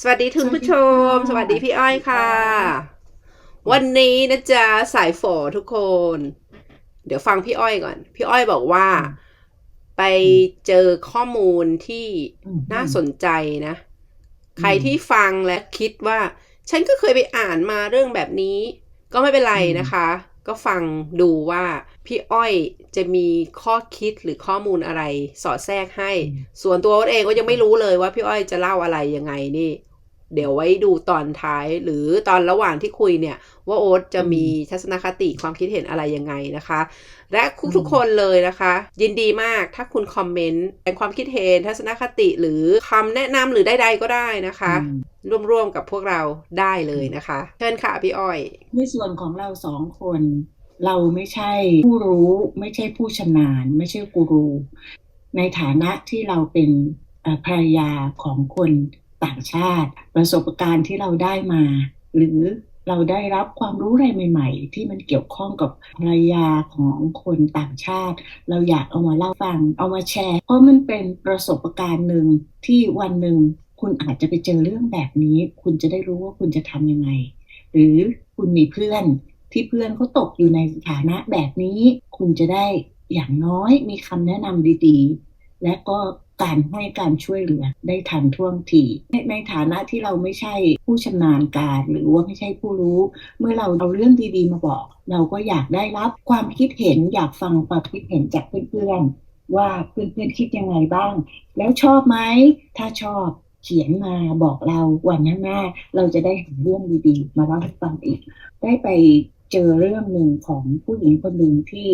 สวัสดีทุกผู้ชมสสวัวัสสดีดีค่ะพี่อ้อยค่ะ วันนี้นะจ๊ะสายฝอทุกคน เดี๋ยวฟังพี่อ้อยก่อน พี่อ้อยบอกว่า ไปเจอข้อมูลที่อืมน่าสนใจนะอืมใครที่ฟังและคิดว่า ฉันก็เคยไปอ่านมาเรื่องแบบนี้ ก็ไม่เป็นไรนะคะ ก็ฟังดูว่าพี่อ้อยจะมีข้อคิดหรือข้อมูลอะไรสอดแทรกให้ ส่วนตัวโอ๊ตเองก็ยังไม่รู้เลยว่าพี่อ้อยจะเล่าอะไรยังไงนี่ เดี๋ยวไว้ดูตอนท้ายหรือตอนระหว่างที่คุยเนี่ย ว่าโอ๊ตจะมีทัศนคติความคิดเห็นอะไรยังไงนะคะ และทุกๆคนเลยนะคะ ยินดีมากถ้าคุณคอมเมนต์แสดงความคิดเห็นทัศนคติหรือคำแนะนำหรือใดๆก็ได้นะคะอืมร่วมๆกับพวกเราได้เลยนะคะเชิญค่ะพี่อ้อย ในส่วนของเราสองคนเราไม่ใช่ผู้รู้ไม่ใช่ผู้ชำนาญ ไม่ใช่กูรู ในฐานะที่เราเป็นเอ่อภรรยาของคน ต่างชาติ ประสบการณ์ที่เราได้มา หรือเราได้รับความรู้อะไรใหม่ ๆ ที่มันเกี่ยวข้องกับภรรยาของคนต่างชาติ เราอยากเอามาเล่าฟัง เอามาแชร์ เพราะมันเป็นประสบการณ์หนึ่งที่วันหนึ่งคุณอาจจะไปเจอเรื่องแบบนี้ คุณจะได้รู้ว่าคุณจะทำยังไง หรือคุณมีเพื่อนที่เพื่อนเขาตกอยู่ในสถานะแบบนี้ คุณจะได้อย่างน้อยมีคำแนะนำดีๆ และก็การให้การช่วยเหลือได้ทันท่วงทีในในฐานะที่เราไม่ใช่ผู้ชำนาญการ หรือว่าไม่ใช่ผู้รู้ เมื่อเราเอาเรื่องดีๆมาบอก เราก็อยากได้รับความคิดเห็นอยากฟังความคิดเห็นจากเพื่อนๆว่าเพื่อนๆคิดยังไงบ้าง แล้วชอบไหมถ้าชอบเขียนมาบอกเราวันหน้าเราจะได้หาเรื่องดีๆ มาเล่าให้ฟังอีก ได้ไป เจอเรื่องหนึ่งของผู้หญิงคนหนึ่งที่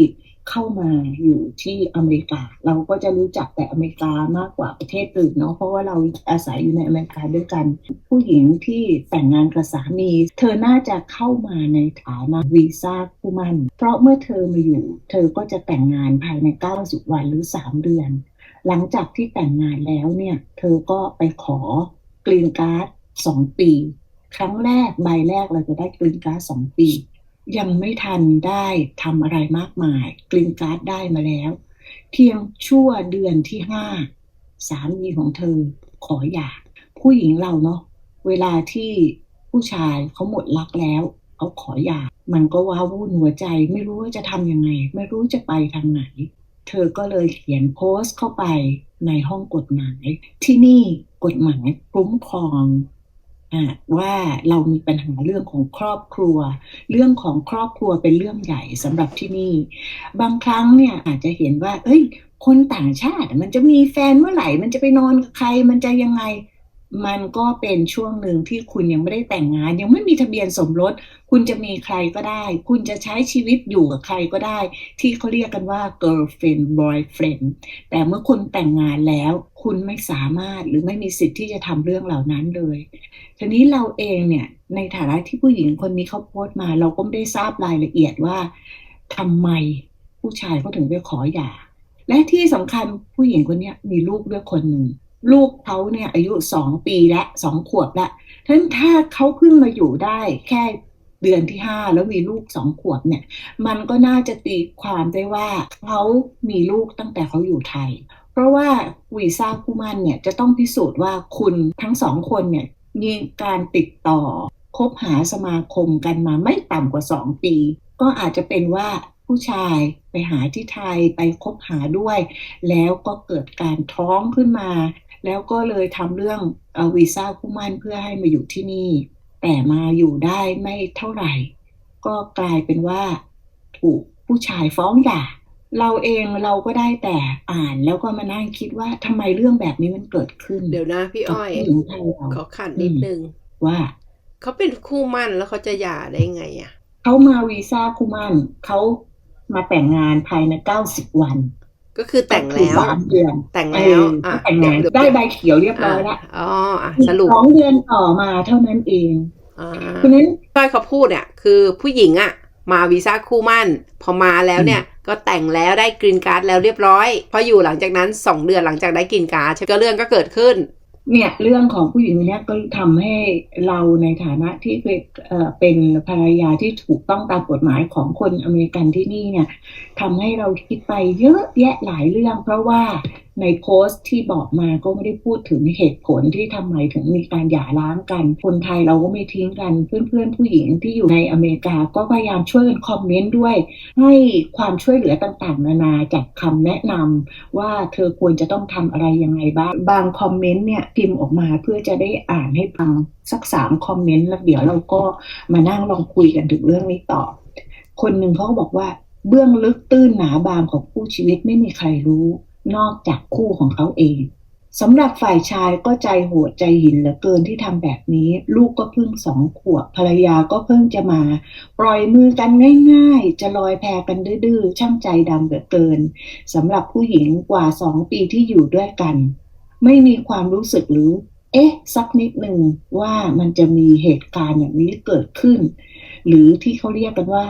เข้ามาอยู่ที่อเมริกา เราก็จะรู้จักแต่อเมริกามากกว่าประเทศอื่นเนาะเพราะว่าเราอาศัยอยู่ในอเมริกาด้วยกัน ผู้หญิงที่แต่งงานกับสามี เธอน่าจะเข้ามาในฐานะวีซ่าคู่มันเพราะเมื่อเธอมาอยู่ เธอก็จะแต่งงานภายใน 90 วันหรือ 3 เดือน หลังจากที่แต่งงานแล้วเนี่ย เธอก็ไปขอกรีนการ์ดสองปี ครั้งแรกใบแรกเราจะได้กรีนการ์ดสองปี ยังไม่ทันได้ทำอะไรมากมายกรีนการ์ดได้มาแล้วเพียงชั่วเดือนที่ห้าสามีของเธอขอหย่าผู้หญิงเราเนาะเวลาที่ผู้ชายเขาหมดรักแล้วเขาขอหย่ามันก็ว้าวุ่นหัวใจ ไม่รู้ว่าจะทำยังไง ไม่รู้จะไปทางไหน เธอก็เลยเขียนโพสต์เข้าไปในห้องกฎหมาย ที่นี่กฎหมายคุ้มครอง ว่าเรามีปัญหาเรื่องของครอบครัว เรื่องของครอบครัวเป็นเรื่องใหญ่สำหรับที่นี่ บางครั้งเนี่ยอาจจะเห็นว่า เอ้ย คนต่างชาติ มันจะมีแฟนเมื่อไหร่ มันจะไปนอนกับใคร มันจะยังไง มันก็เป็นช่วงหนึ่งที่คุณยังไม่ได้แต่งงาน ยังไม่มีทะเบียนสมรส คุณจะมีใครก็ได้ คุณจะใช้ชีวิตอยู่กับใครก็ได้ ที่เขาเรียกกันว่า girlfriend boyfriend แต่เมื่อคุณแต่งงานแล้ว คุณไม่สามารถหรือไม่มีสิทธิ์ที่จะทำเรื่องเหล่านั้นเลยทีนี้เราเองเนี่ยในฐานะที่ผู้หญิงคนนี้เขาโพสต์มา เราก็ไม่ได้ทราบรายละเอียดว่าทำไมผู้ชายเขาถึงไปขอหย่าและที่สำคัญผู้หญิงคนนี้มีลูกด้วยคนหนึ่ง ลูกเขาเนี่ยอายุสองปีและสองขวบละฉะนั้นถ้าเขาเพิ่งมาอยู่ได้แค่เดือนที่ห้าแล้วมีลูกสองขวบเนี่ย มันก็น่าจะตีความได้ว่าเขามีลูกตั้งแต่เขาอยู่ไทย เพราะว่าวีซ่าคู่มั่นเนี่ยจะต้องพิสูจน์ว่าคุณทั้งสองคนเนี่ยมีการติดต่อคบหาสมาคมกันมาไม่ต่ำกว่าสองปี ก็อาจจะเป็นว่าผู้ชายไปหาที่ไทยไปคบหาด้วย แล้วก็เกิดการท้องขึ้นมา แล้วก็เลยทำเรื่องเอ่อวีซ่าคู่หมั่นเพื่อให้มาอยู่ที่นี่ แต่มาอยู่ได้ไม่เท่าไหร่ ก็กลายเป็นว่าถูกผู้ชายฟ้องหย่าเราเองเราก็ได้แต่อ่านแล้วก็มานั่งคิดว่าทำไมเรื่องแบบนี้มันเกิดขึ้น เดี๋ยวนะพี่กับอ้อยผู้หญิงไทยเราขอขันนิดนึงว่าเขาเป็นคู่หมั่นแล้วเขาจะหย่าได้ไงอะเขามาวีซ่าคู่หมั่นเขามาแต่งงานภายใน90วัน ก็คือแต่งก็คือแล้วสามเดือนแต่งเอแล้วออะแต่งงานเยวได้ใบเขียวเรียบร้อยละอ๋ออะอีกสรุปสองเดือนต่อมาเท่านั้นเองอ่าเพราะฉะนั้นต้อยเขาพูดเนี่ยคือผู้หญิงอะมาวีซ่าคู่หมั่น พอมาแล้วเนี่ยก็แต่งแล้วได้กรีนการ์ดแล้วเรียบร้อย พออยู่หลังจากนั้น 2 เดือนหลังจากได้กรีนการ์ดก็เรื่องก็เกิดขึ้น เนี่ยเรื่องของผู้หญิงคนเนี้ยก็ทำให้เราในฐานะที่เป็นเอ่อเป็นภรรยาที่ถูกต้องตามกฎหมายของคนอเมริกันที่นี่เนี่ยทำให้เราคิดไปเยอะแยะหลายเรื่อง เพราะว่าในโพสต์ที่บอกมาก็ไม่ได้พูดถึงเหตุผลที่ทำไมถึงมีการหย่าร้างกัน คนไทยเราก็ไม่ทิ้งกัน เพื่อนๆผู้หญิงที่อยู่ในอเมริกาก็พยายามช่วยกันคอมเมนต์ด้วย ให้ความช่วยเหลือต่างๆ นานาจากคำแนะนำว่าเธอควรจะต้องทำอะไรยังไงบ้าง บางคอมเมนต์เนี่ยพิมพ์ออกมาเพื่อจะได้อ่านให้ฟังสักสามคอมเมนต์แล้วเดี๋ยวเราก็มานั่งลองคุยกันถึงเรื่องนี้ต่อ คนหนึ่งเขาก็บอกว่าเบื้องลึกตื้นหนาบางของคู่ชีวิตไม่มีใครรู้ นอกจากคู่ของเขาเองสำหรับฝ่ายชายก็ใจโหดใจหินเหลือเกินที่ทำแบบนี้ ลูกก็เพิ่งสองขวบภรรยาก็เพิ่งจะมา ปล่อยมือกันง่ายๆ จะลอยแพกันดื้อๆ ช่างใจดำเหลือเกินสำหรับผู้หญิงกว่าสองปีที่อยู่ด้วยกัน ไม่มีความรู้สึกหรือ เอ๊ะ สักนิดหนึ่งว่ามันจะมีเหตุการณ์อย่างนี้เกิดขึ้น หรือที่เขาเรียกกันว่า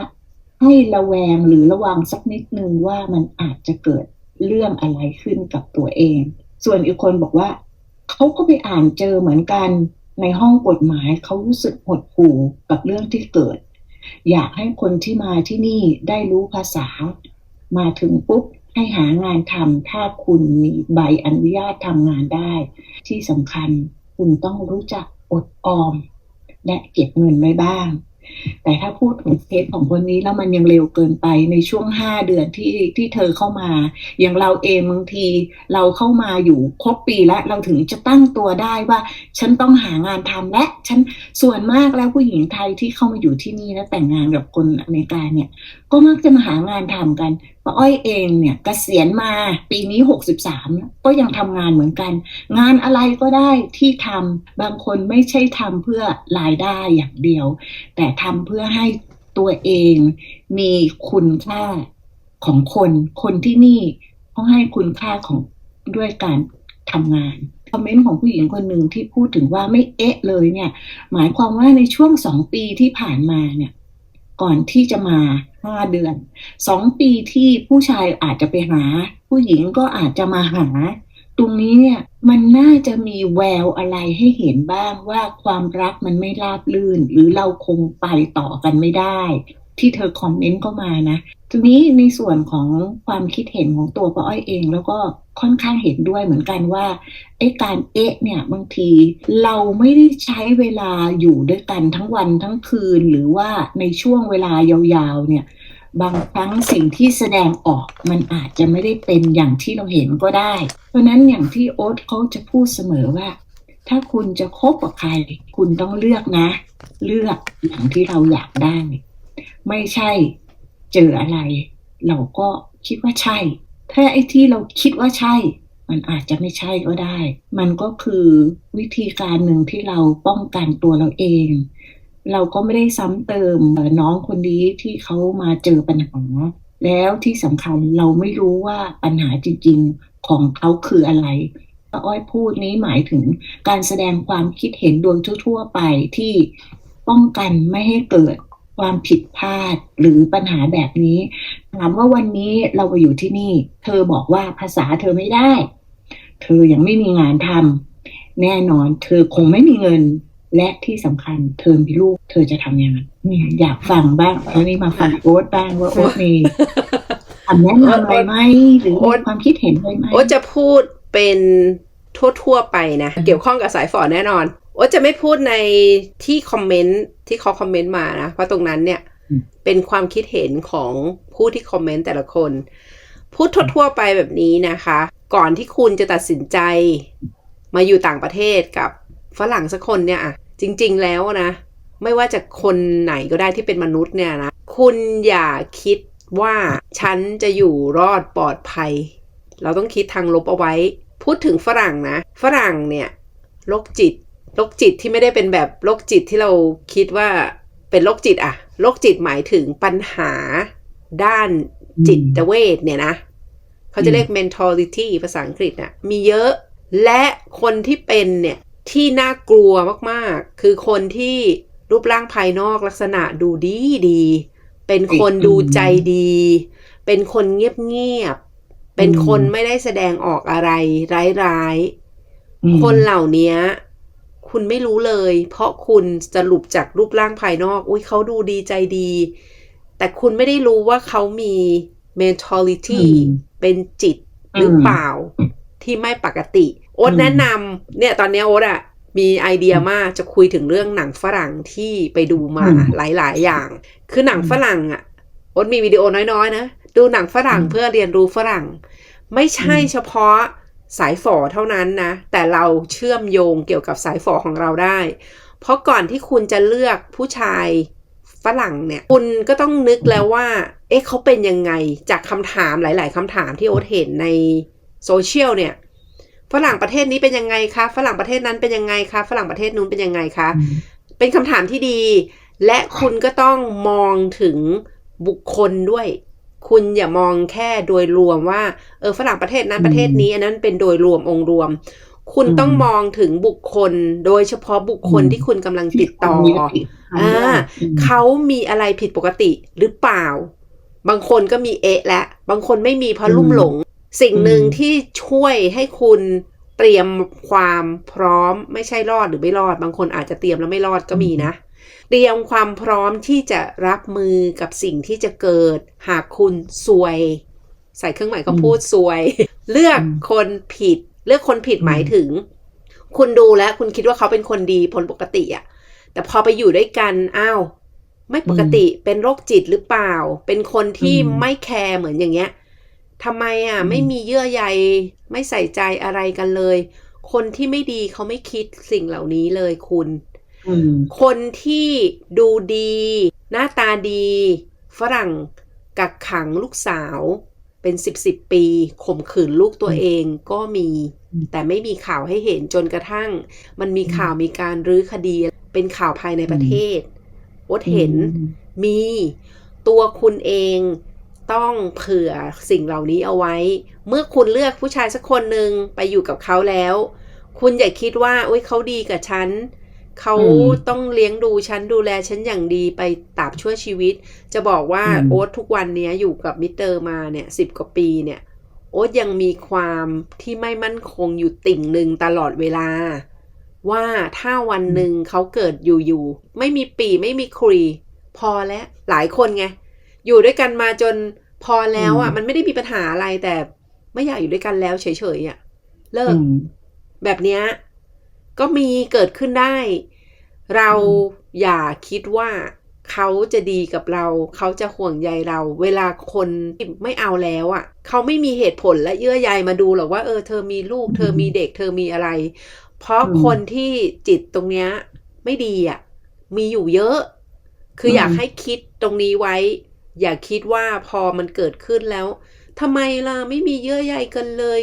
ให้ระแวงหรือระวังสักนิดหนึ่งว่ามันอาจจะเกิด เรื่องอะไรขึ้นกับตัวเอง ส่วนอีกคนบอกว่าเขาก็ไปอ่านเจอเหมือนกันในห้องกฎหมายเขารู้สึกหดหู่กับเรื่องที่เกิด อยากให้คนที่มาที่นี่ได้รู้ภาษา มาถึงปุ๊บให้หางานทำถ้าคุณมีใบอนุญาตทำงานได้ ที่สำคัญคุณต้องรู้จักอดออม และเก็บเงินไว้บ้าง แต่ถ้าพูดถึงเคสของคนนี้แล้วมันยังเร็วเกินไปในช่วงห้าเดือนที่ที่เธอเข้ามา อย่างเราเองบางทีเราเข้ามาอยู่ครบปีแล้วเราถึงจะตั้งตัวได้ว่า ฉันต้องหางานทำและฉันส่วนมากแล้วผู้หญิงไทยที่เข้ามาอยู่ที่นี่และแต่งงานกับคนอเมริกาเนี่ย ก็มักจะมาหางานทำกันป้าอ้อยเองเนี่ยกเกษียณมาปีนี้ 63 ก็ยังทำงานเหมือนกัน งานอะไรก็ได้ที่ทำบางคนไม่ใช่ทำเพื่อรายได้อย่างเดียว แต่ทำเพื่อให้ตัวเองมีคุณค่าของคน คนที่นี่เขาให้คุณค่าของด้วยการทำงานคอมเมนต์ของผู้หญิงคนหนึ่งที่พูดถึงว่าไม่เอ๊ะเลยเนี่ย หมายความว่าในช่วงสองปีที่ผ่านมาเนี่ย ก่อนที่จะมาห้าเดือนสองปีที่ผู้ชายอาจจะไปหา ผู้หญิงก็อาจจะมาหา ตรงนี้เนี่ยมันน่าจะมีแววอะไรให้เห็นบ้างว่าความรักมันไม่ราบลื่น หรือเราคงไปต่อกันไม่ได้ ที่เธอคอมเมนต์เข้ามานะทีนี้ในส่วนของความคิดเห็นของตัวป้าอ้อยเอง แล้วก็ค่อนข้างเห็นด้วยเหมือนกันว่าไอ้การเอ๊ะเนี่ยบางทีเราไม่ได้ใช้เวลาอยู่ด้วยกันทั้งวันทั้งคืน หรือว่าในช่วงเวลายาวๆเนี่ยบางครั้งสิ่งที่แสดงออกมันอาจจะไม่ได้เป็นอย่างที่เราเห็นก็ได้ เพราะนั้นอย่างที่โอ๊ตเขาจะพูดเสมอว่า ถ้าคุณจะคบกับใคร คุณต้องเลือกนะ เลือกอย่างที่เราอยากได้ ไม่ใช่เจออะไร เราก็คิดว่าใช่ ถ้าไอ้ที่เราคิดว่าใช่ มันอาจจะไม่ใช่ก็ได้ มันก็คือวิธีการหนึ่งที่เราป้องกันตัวเราเอง เราก็ไม่ได้ซ้ำเติมน้องคนนี้ที่เขามาเจอปัญหาแล้วที่สำคัญเราไม่รู้ว่าปัญหาจริง ๆของเขาคืออะไรป้าอ้อยพูดนี้หมายถึงการแสดงความคิดเห็นโดยทั่ว ๆ ไปที่ป้องกันไม่ให้เกิด ความผิดพลาดหรือปัญหาแบบนี้ ถามว่าวันนี้เราไปอยู่ที่นี่ เธอบอกว่าภาษาเธอไม่ได้ เธอยังไม่มีงานทำแน่นอน เธอคงไม่มีเงิน และที่สำคัญเธอมีลูก เธอจะทำยังไงเนี่ยอยากฟังบ้างแล้วนี่มาฟังโอ๊ตบ้างว่าโอ๊ตมีคำแนะนำอะไรไหมหรือโอ๊ตมีความคิดเห็นอะไรไหมโอ๊ตจะพูดเป็นทั่ว ๆ ไปนะ เกี่ยวข้องกับสายฝอแน่นอน โอ๊ตจะไม่พูดในที่คอมเมนต์ที่เขาคอมเมนต์มานะ เพราะตรงนั้นเนี่ยอืมเป็นความคิดเห็นของผู้ที่คอมเมนต์แต่ละคน พูดทั่วๆไปแบบนี้นะคะ ก่อนที่คุณจะตัดสินใจ มาอยู่ต่างประเทศกับฝรั่งสักคนเนี่ยอะจริง ๆ แล้วนะ ไม่ว่าจะคนไหนก็ได้ที่เป็นมนุษย์เนี่ยนะ คุณอย่าคิดว่าฉันจะอยู่รอดปลอดภัย เราต้องคิดทางลบเอาไว้ พูดถึงฝรั่งนะ ฝรั่งเนี่ยโรคจิต โรคจิตที่ไม่ได้เป็นแบบโรคจิตที่เราคิดว่าเป็นโรคจิตอะโรคจิตหมายถึงปัญหาด้านจิตเวชเนี่ยนะ เขาจะเรียก mentality ภาษาอังกฤษน่ะมีเยอะ และคนที่เป็นเนี่ย ที่น่ากลัวมากๆ คือคนที่รูปร่างภายนอกลักษณะดูดีดี เป็นคนดูใจดี เป็นคนเงียบๆเป็นคนไม่ได้แสดงออกอะไร ร้ายอืมๆคนเหล่านี้ คุณไม่รู้เลย เพราะคุณสรุปจากรูปร่างภายนอก อุ้ยเขาดูดีใจดี แต่คุณไม่ได้รู้ว่าเขามี mentality อืมเป็นจิตหรือเปล่าอที่ไม่ปกติ โอ๊ตอืมแนะนำเนี่ยตอนเนี้ยโอ๊ตอะมีไอเดียมากจะคุยถึงเรื่องหนังฝรั่งที่ไปดูมาอืมหลายๆ อย่าง คือหนังอืมฝรั่งอะโอ๊ตมีวิดีโอน้อยๆนะ ดูหนังฝรั่งอืมเพื่อเรียนรู้ฝรั่ง ไม่ใช่อืมเฉพาะ สายฝอเท่านั้นนะ แต่เราเชื่อมโยงเกี่ยวกับสายฝอของเราได้ เพราะก่อนที่คุณจะเลือกผู้ชายฝรั่งเนี่ย คุณก็ต้องนึกแล้วว่า เอ๊ะเขาเป็นยังไง จากคำถามหลาย ๆคำถามที่โอ๊ตเห็นในโซเชียลเนี่ยฝรั่งประเทศนี้เป็นยังไงคะ ฝรั่งประเทศนั้นเป็นยังไงคะ ฝรั่งประเทศนู้นเป็นยังไงคะอืมเป็นคำถามที่ดี และคุณก็ต้องมองถึงบุคคลด้วย คุณอย่ามองแค่โดยรวมว่าเออฝรั่งประเทศนั้นอืมประเทศนี้ อันนั้นเป็นโดยรวมองค์รวม คุณอืมต้องมองถึงบุคคลโดยเฉพาะบุคคลอืมที่คุณกำลังติดต่อที่คนยึดติดทำได้อ่าอืมเขามีอะไรผิดปกติหรือเปล่า บางคนก็มีเอะและ บางคนไม่มีเพราะอืมลุ่มหลง สิ่งหนึ่งอืมที่ช่วยให้คุณเตรียมความพร้อมไม่ใช่รอดหรือไม่รอด บางคนอาจจะเตรียมแล้วไม่รอดก็มีนะ เตรียมความพร้อมที่จะรับมือกับสิ่งที่จะเกิด หากคุณซวย ใส่เครื่องหมายก็พูดซวย เลือกอืมคนผิด เลือกคนผิดอืมหมายถึง คุณดูแล้วคุณคิดว่าเขาเป็นคนดีผลปกติอะแต่พอไปอยู่ด้วยกันอ้าวไม่ปกติเป็นโรคจิตหรือเปล่า เป็นคนที่อืมไม่แคร์เหมือนอย่างเงี้ยทำไมอะอืมไม่มีเยื่อใยไม่ใส่ใจอะไรกันเลย คนที่ไม่ดีเขาไม่คิดสิ่งเหล่านี้เลยคุณอืม คนที่ดูดี หน้าตาดี ฝรั่งกักขังลูกสาวเป็นสิบสิบปีข่มขืนลูกตัวเองก็มี แต่ไม่มีข่าวให้เห็นจนกระทั่ง มันมีข่าวมีการรื้อคดี เป็นข่าวภายในประเทศอ๊ตเห็นมมีตัวคุณเองต้องเผื่อสิ่งเหล่านี้เอาไว้ เมื่อคุณเลือกผู้ชายสักคนหนึ่งไปอยู่กับเขาแล้ว คุณอย่าคิดว่าอุ้ยเขาดีกับฉัน เขาอืมต้องเลี้ยงดูฉันดูแลฉันอย่างดีไปตราบชั่วชีวิต จะบอกว่าอืมโอ๊ตทุกวันเนี้ยอยู่กับมิสเตอร์มาเนี่ยสิบกว่าปีเนี่ย โอ๊ตยังมีความที่ไม่มั่นคงอยู่ติ่งหนึ่งตลอดเวลา ว่าถ้าวันหนึ่งเขาเกิดอยู่ๆไม่มีปีไม่มีคุยพอแล้วหลายคนไงอยู่ด้วยกันมาจนพอแล้วอะอืมมันไม่ได้มีปัญหาอะไรแต่ไม่อยากอยู่ด้วยกันแล้วเฉยๆอะเลิกอืมแบบเนี้ยก็มีเกิดขึ้นได้ เราอย่าคิดว่าเขาจะดีกับเรา เขาจะห่วงใยเรา เวลาคนไม่เอาแล้วอะ เขาไม่มีเหตุผลและเยื่อใยมาดูหรอกว่าเออเธอมีลูก เธอมีเด็ก เธอมีอะไร เพราะคนที่จิตตรงเนี้ยไม่ดีอะ มีอยู่เยอะ คืออยากให้คิดตรงนี้ไว้ อย่าคิดว่าพอมันเกิดขึ้นแล้วทำไมล่ะไม่มีเยื่อใยกันเลย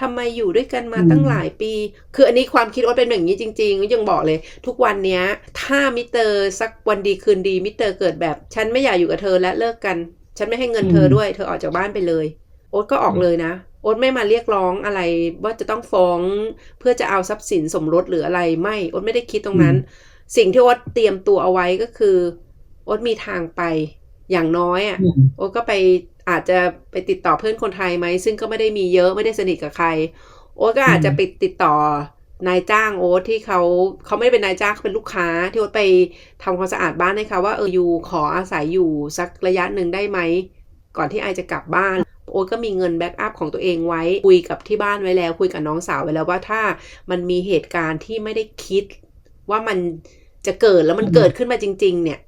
ทำไมอยู่ด้วยกันมาอืมตั้งหลายปี คืออันนี้ความคิดว่าเป็นอย่างนี้จริงๆยังบอกเลย ทุกวันเนี้ย ถ้ามิสเตอร์สักวันดีคืนดีมิสเตอร์เกิดแบบ ฉันไม่อยากอยู่กับเธอและเลิกกัน ฉันไม่ให้เงินเธอด้วย เธอออกจากบ้านไปเลย โอ๊ตก็ออกเลยนะ โอ๊ตไม่มาเรียกร้องอะไร ว่าจะต้องฟ้องเพื่อจะเอาทรัพย์สินสมรสหรืออะไรไม่ โอ๊ตไม่ได้คิดตรงนั้น สิ่งที่โอ๊ตเตรียมตัวเอาไว้ก็คือ โอ๊ตมีทางไป อย่างน้อยอะอืมโอ๊ตก็ไป อาจจะไปติดต่อเพื่อนคนไทยไหม ซึ่งก็ไม่ได้มีเยอะไม่ได้สนิทกับใคร โอ๊ตก็อาจจะไปติดต่อนายจ้างโอ๊ตที่เขาเขาไม่ได้เป็นนายจ้างเขาเป็นลูกค้า ที่โอ๊ตไปทำความสะอาดบ้านให้เขาว่าเอออยู่ขออาศัยอยู่สักระยะหนึ่งได้ไหม ก่อนที่ไอจะกลับบ้าน โอ๊ตก็มีเงินแบ็กอัพของตัวเองไว้ คุยกับที่บ้านไว้แล้ว คุยกับน้องสาวไว้แล้วว่าถ้ามันมีเหตุการณ์ที่ไม่ได้คิดว่ามันจะเกิดแล้วมันอืมเกิดขึ้นมาจริง ๆ เนี่ย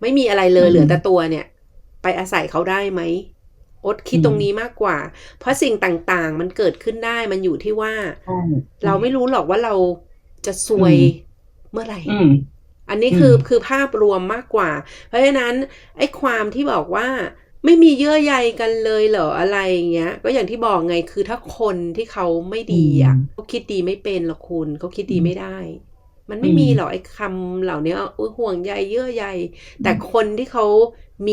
ไม่มีอะไรเลยอืมเหลือแต่ตัวเนี่ย ไปอาศัยเขาได้ไหมโอ๊ตคิดอืมตรงนี้มากกว่า เพราะสิ่งต่างๆ มันเกิดขึ้นได้มันอยู่ที่ว่าใช่เราไม่รู้หรอกว่าเราจะซวยอืมเมื่อไหร่อืมอันนี้คืออืมคือภาพรวมมากกว่า เพราะฉะนั้นไอ้ความที่บอกว่าไม่มีเยื่อใยกันเลยเหรออะไรอย่างเงี้ย ก็อย่างที่บอกไงคือถ้าคนที่เขาไม่ดีอะอืมเขาคิดดีไม่เป็นหรอกคุณเขาคิดดีอืมไม่ได้ มันไม่อืมมีหรอกไอ้คำเหล่านี้อุ๊ยห่วงใยเยื่อใยแต่คนที่เขามี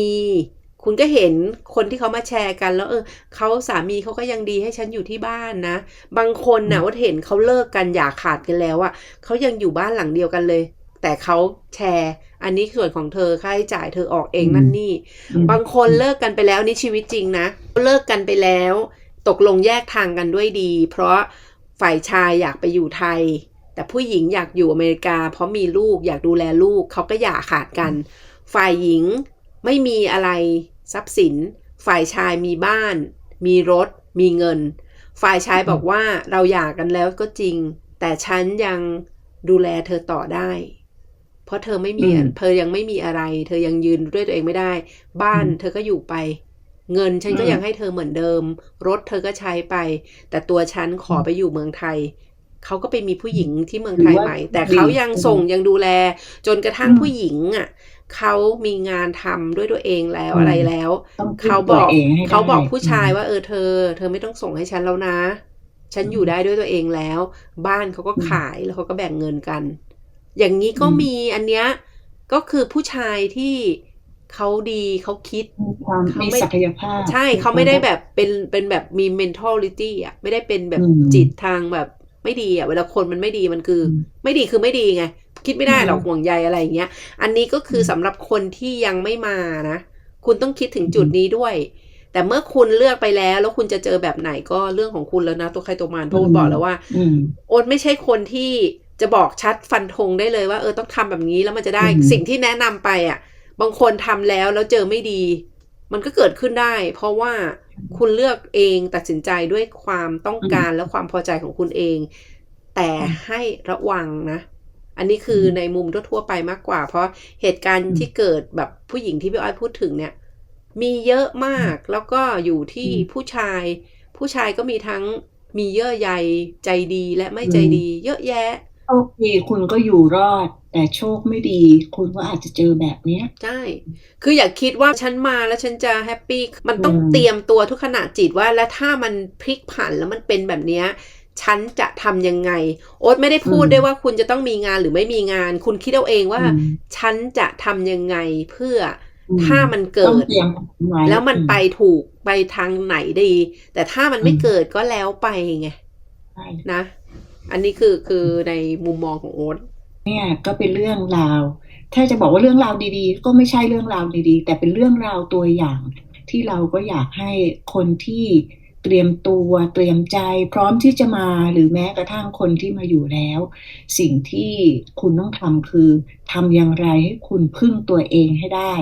คุณก็เห็นคนที่เขามาแชร์กัน แล้วเออเขาสามีเขาก็ยังดีให้ฉันอยู่ที่บ้านนะ บางคนนะอืมว่าเห็นเขาเลิกกันอย่าขาดกันแล้วอะเขายังอยู่บ้านหลังเดียวกันเลย แต่เขาแชร์ อันนี้ส่วนของเธอค่าใช้จ่ายเธอออกเองนั่นนี่อืมบางคนเลิกกันไปแล้วนี่ชีวิตจริงนะเลิกกันไปแล้ว ตกลงแยกทางกันด้วยดี เพราะฝ่ายชายอยากไปอยู่ไทย แต่ผู้หญิงอยากอยู่อเมริกา เพราะมีลูกอยากดูแลลูกเขาก็อย่าขาดกัน ฝ่ายหญิงไม่มีอะไร ทรัพย์สิน ฝ่ายชายมีบ้าน มีรถ มีเงิน ฝ่ายชายบอกว่าเราหย่ากันแล้วก็จริง แต่ฉันยังดูแลเธอต่อได้ เพราะเธอไม่มีอืมเธอยังไม่มีอะไร เธอยังยืนด้วยตัวเองไม่ได้ บ้านอืมเธอก็อยู่ไป เงินฉันก็อืมยังให้เธอเหมือนเดิม รถเธอก็ใช้ไป แต่ตัวฉันขอไปอยู่เมืองไทยเขาก็ไปมีผู้หญิงที่เมืองไทยใหม่ แต่เขายังส่งยังดูแล จนกระทั่งอืมผู้หญิงอะ เขามีงานทำด้วยตัวเองแล้วอืมอะไรแล้วต้องพึ่งเขาบอกตัวเองให้ได้เขาบอกผู้ชายอืมว่าเออเธอ เธอไม่ต้องส่งให้ฉันแล้วนะ ฉันอยู่ได้ด้วยตัวเองแล้ว บ้านเขาก็อืมขายแล้วเขาก็แบ่งเงินกัน อย่างนี้ก็อืมมีอันเนี้ยก็คือผู้ชายที่เขาดีเขาคิดมีความเขามีไม่ศักยภาพ ใช่เขาไม่ได้แบบเป็นเป็นแบบมี mentality อะ ไม่ได้เป็นแบบอืมจิตทางแบบไม่ดีอะ เวลาคนมันไม่ดีมันคืออมไม่ดีคือไม่ดีไง คิดไม่ได้หรอกอืมห่วงใยอะไรอย่างเงี้ย อันนี้ก็คืออมสำหรับคนที่ยังไม่มานะ คุณต้องคิดถึงอืมจุดนี้ด้วย แต่เมื่อคุณเลือกไปแล้ว แล้วคุณจะเจอแบบไหนก็เรื่องของคุณแล้วนะ ตัวใครตัวมันเพราะคุณบอกแล้วว่าอืมโอ๊ตไม่ใช่คนที่จะบอกชัดฟันธงได้เลยว่าเออต้องทำแบบนี้แล้วมันจะได้อืมสิ่งที่แนะนำไปอะ บางคนทำแล้วแล้วเจอไม่ดี มันก็เกิดขึ้นได้ เพราะว่าคุณเลือกเองตัดสินใจด้วยความต้องการและความพอใจของคุณเอง แต่ให้ระวังนะ อันนี้คือในมุมทั่วๆไปมากกว่า เพราะเหตุการณ์ที่เกิดแบบผู้หญิงที่พี่อ้อยพูดถึงเนี่ย มีเยอะมากแล้วก็อยู่ที่อืมผู้ชาย ผู้ชายก็มีทั้งมีเยื่อใยใจดีและไม่ใจดี เยอะแยะโอเคคุณก็อยู่รอด แต่โชคไม่ดี คุณก็อาจจะเจอแบบเนี้ยใช่ คืออย่าคิดว่าฉันมาแล้วฉันจะแฮปปี้มันต้องอืมเตรียมตัวทุกขณะจิตว่า แล้วถ้ามันพลิกผันแล้วมันเป็นแบบเนี้ย ฉันจะทำยังไง โอ๊ตไม่ได้พูดอืมได้ว่าคุณจะต้องมีงานหรือไม่มีงาน คุณคิดเอาเองว่าอืมฉันจะทำยังไงเพื่ออมถ้ามันเกิต้องดเตรียมไว้แล้วมันอืไปถูกไปทางไหนดี แต่ถ้ามันไม่อืมเกิดก็แล้วไปไงใช่นะ อันนี้คือคือในมุมมองของโอ๊ตเนี่ยก็เป็นเรื่องราว ถ้าจะบอกว่าเรื่องราวดีๆ ก็ไม่ใช่เรื่องราวดีๆ แต่เป็นเรื่องราวตัวอย่าง ที่เราก็อยากให้คนที่ เตรียมตัวเตรียมใจพร้อมที่จะมาหรือแม้กระทั่งคนที่มาอยู่แล้ว สิ่งที่คุณต้องทำคือทำอย่างไรให้คุณพึ่งตัวเองให้ได้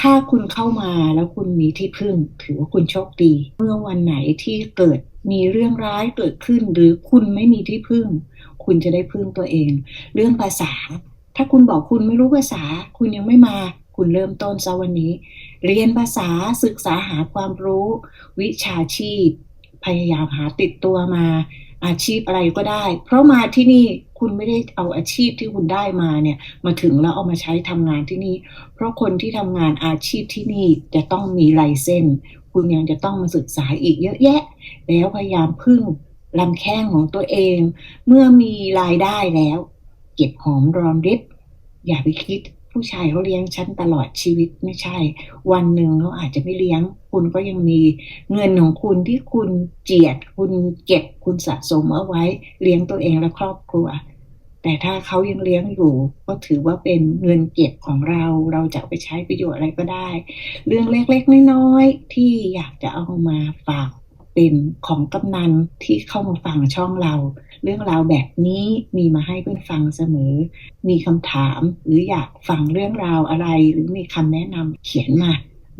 ถ้าคุณเข้ามาแล้วคุณมีที่พึ่ง ถือว่าคุณโชคดี เมื่อวันไหนที่เกิดมีเรื่องร้ายเกิดขึ้น หรือคุณไม่มีที่พึ่ง คุณจะได้พึ่งตัวเอง เรื่องภาษา ถ้าคุณบอกคุณไม่รู้ภาษา คุณยังไม่มา คุณเริ่มต้นซะวันนี้ เรียนภาษาศึกษาหาความรู้ วิชาชีพ พยายามหาติดตัวมา อาชีพอะไรก็ได้ เพราะมาที่นี่คุณไม่ได้เอาอาชีพที่คุณได้มาเนี่ย มาถึงแล้วเอามาใช้ทำงานที่นี่ เพราะคนที่ทำงานอาชีพที่นี่จะต้องมีไลเซนส์คุณยังจะต้องมาศึกษาอีกเยอะแยะ แล้วพยายามพึ่งลำแข้งของตัวเอง เมื่อมีรายได้แล้ว เก็บหอมรอมริบอย่าไปคิด ผู้ชายเขาเลี้ยงฉันตลอดชีวิตไม่ใช่ วันหนึ่งเขาอาจจะไม่เลี้ยง คุณก็ยังมีเงินของคุณที่คุณเจียด คุณเก็บคุณสะสมเอาไว้เลี้ยงตัวเองและครอบครัว แต่ถ้าเขายังเลี้ยงอยู่ ก็ถือว่าเป็นเงินเก็บของเราเราจะไปใช้ประโยชน์อะไรก็ได้ เรื่องเล็กๆน้อยๆที่อยากจะเอามาฝากเป็นของกำนันที่เข้ามาฟังช่องเรา เรื่องราวแบบนี้มีมาให้เพื่อนฟังเสมอ มีคำถามหรืออยากฟังเรื่องราวอะไร หรือมีคำแนะนำเขียนมา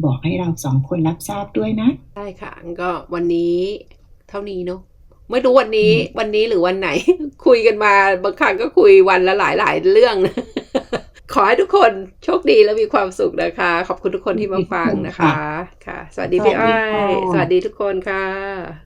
บอกให้เราสองคนรับทราบด้วยนะ ใช่ค่ะงั้นก็วันนี้เท่านี้เนาะไม่รู้วันนี้อืมวันนี้หรือวันไหน คุยกันมาบางครั้งก็คุยวันละหลายหลายๆเรื่องนะขอให้ทุกคนโชคดีและมีความสุขนะคะ ขอบคุณทุกคนที่มาฟังนะคะ ค่ะ สวัสดีพี่อ้อยสวัสดีค่ะสวัสดีทุกคนค่ะ